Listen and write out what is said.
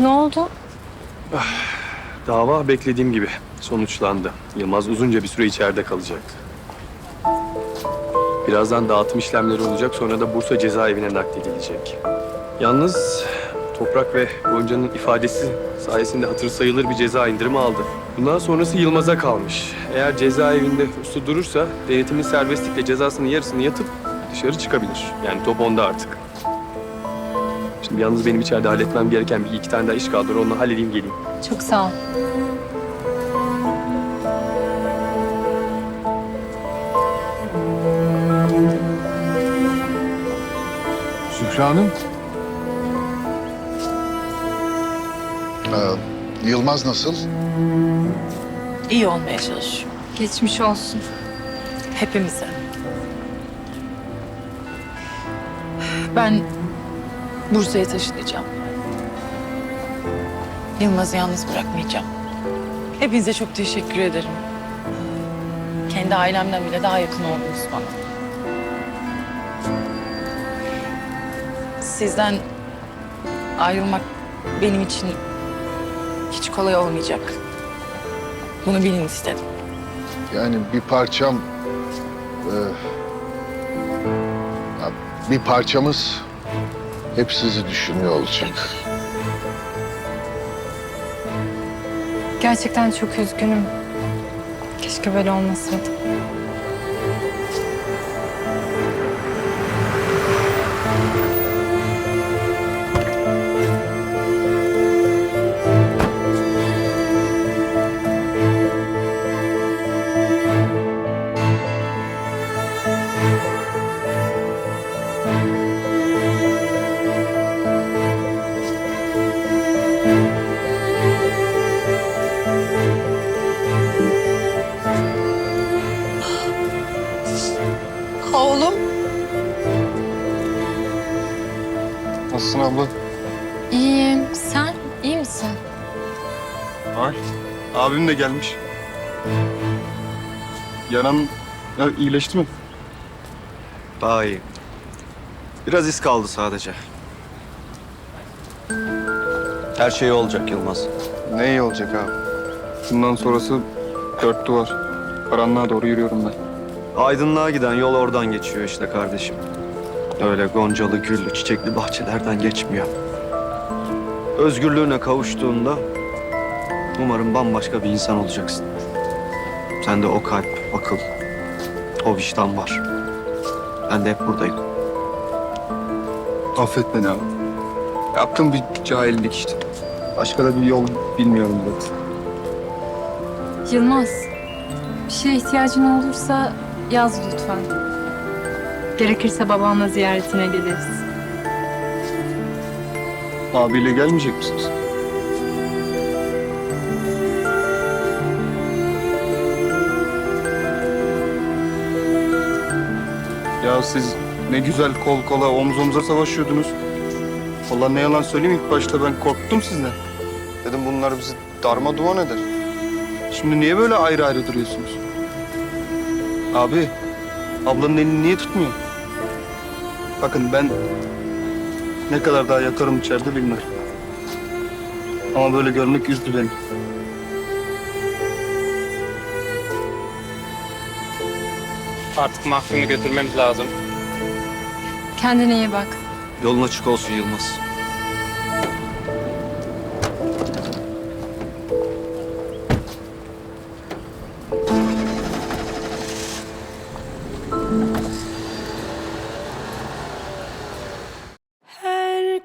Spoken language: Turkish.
Ne oldu? Dava beklediğim gibi sonuçlandı. Yılmaz uzunca bir süre içeride kalacaktı. Birazdan dağıtım işlemleri olacak, sonra da Bursa cezaevine nakledilecek. Yalnız Toprak ve Gonca'nın ifadesi sayesinde hatır sayılır bir ceza indirimi aldı. Bundan sonrası Yılmaz'a kalmış. Eğer cezaevinde uslu durursa denetimin serbestlikle cezasının yarısını yatıp dışarı çıkabilir. Yani top onda artık. Şimdi yalnız benim içeride halletmem gereken bir iki tane daha iş kaldı. Onu halledeyim geleyim. Çok sağ ol. Zühre Hanım. Ee, Yılmaz nasıl? İyi olmaya çalışıyor. Geçmiş olsun. Hepimize. Ben Bursa'ya taşınacağım. Yılmaz'ı yalnız bırakmayacağım. Hepinize çok teşekkür ederim. Kendi ailemden bile daha yakın oldunuz bana. Sizden ayrılmak benim için hiç kolay olmayacak. Bunu bilin istedim. Yani bir parçam... e, bir parçamız hep sizi düşünüyor olacak. Gerçekten çok üzgünüm. Keşke böyle olmasaydı. Nasılsın abla? İyiyim. Sen iyi misin? Ay. Abim de gelmiş. Yaran ya, iyileşti mi? Daha iyi. Biraz iz kaldı sadece. Her şey olacak Yılmaz. Ne iyi olacak abi. Bundan sonrası dört duvar. Karanlığa doğru yürüyorum ben. Aydınlığa giden yol oradan geçiyor işte kardeşim. Öyle goncalı, güllü, çiçekli bahçelerden geçmiyor. Özgürlüğüne kavuştuğunda umarım bambaşka bir insan olacaksın. Sende o kalp, akıl, o vicdan var. Ben de hep buradayım. Affet beni abi. Yaptığım bir cahillik işte. Başka da bir yol bilmiyorum zaten. Yılmaz, bir şeye ihtiyacın olursa yaz lütfen. Gerekirse babanla ziyaretine geliriz. Abiyle gelmeyecek misiniz? Ya siz ne güzel kol kola omuz omuza savaşıyordunuz. Vallahi ne yalan söyleyeyim ilk başta ben korktum sizden. Dedim bunlar bizi darma duman eder. Şimdi niye böyle ayrı ayrı duruyorsunuz? Abi, ablanın elini niye tutmuyor? Bakın ben ne kadar daha yatarım içeride bilmiyorum. Ama böyle görmek üzdü beni. Artık mahkumu götürmemiz lazım. Kendine iyi bak. Yolun açık olsun Yılmaz.